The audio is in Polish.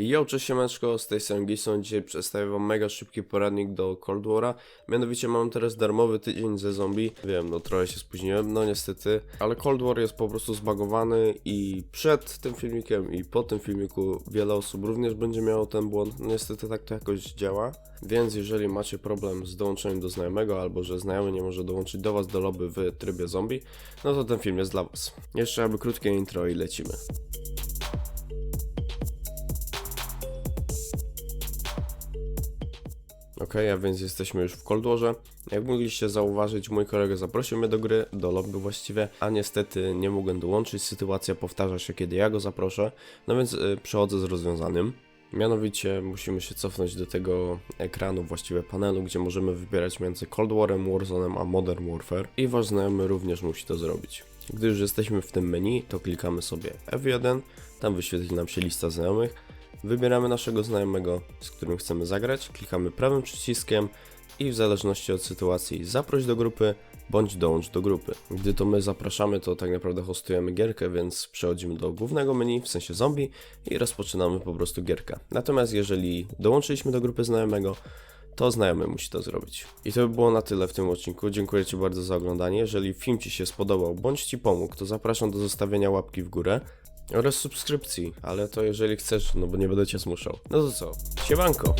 Yo, cześć siemeczko, z tej strony Gison. Dzisiaj przedstawię wam mega szybki poradnik do Cold War'a. Mianowicie mam teraz darmowy tydzień ze zombie. Wiem, no trochę się spóźniłem, no niestety. Ale Cold War jest po prostu zbagowany i przed tym filmikiem i po tym filmiku wiele osób również będzie miało ten błąd. No niestety tak to jakoś działa. Więc jeżeli macie problem z dołączeniem do znajomego, albo że znajomy nie może dołączyć do was do lobby w trybie zombie, no to ten film jest dla was. Jeszcze aby krótkie intro i lecimy. Ok, a więc jesteśmy już w Cold Warze. Jak mogliście zauważyć, mój kolega zaprosił mnie do gry, do lobby właściwie, a niestety nie mogłem dołączyć. Sytuacja powtarza się, kiedy ja go zaproszę, no więc y, przechodzę z rozwiązanym. Mianowicie musimy się cofnąć do tego ekranu, właściwie panelu, gdzie możemy wybierać między Cold Warem, Warzone'em a Modern Warfare i wasz znajomy również musi to zrobić. Gdy już jesteśmy w tym menu, to klikamy sobie F1, tam wyświetli nam się lista znajomych, Wybieramy naszego znajomego, z którym chcemy zagrać, klikamy prawym przyciskiem i w zależności od sytuacji zaproś do grupy bądź dołącz do grupy. Gdy to my zapraszamy, to tak naprawdę hostujemy gierkę, więc przechodzimy do głównego menu, w sensie zombie i rozpoczynamy po prostu gierkę. Natomiast jeżeli dołączyliśmy do grupy znajomego, to znajomy musi to zrobić. I to by było na tyle w tym odcinku. Dziękuję Ci bardzo za oglądanie. Jeżeli film Ci się spodobał bądź Ci pomógł, to zapraszam do zostawienia łapki w górę oraz subskrypcji, ale to jeżeli chcesz, no bo nie będę Cię zmuszał. No to co, siemanko!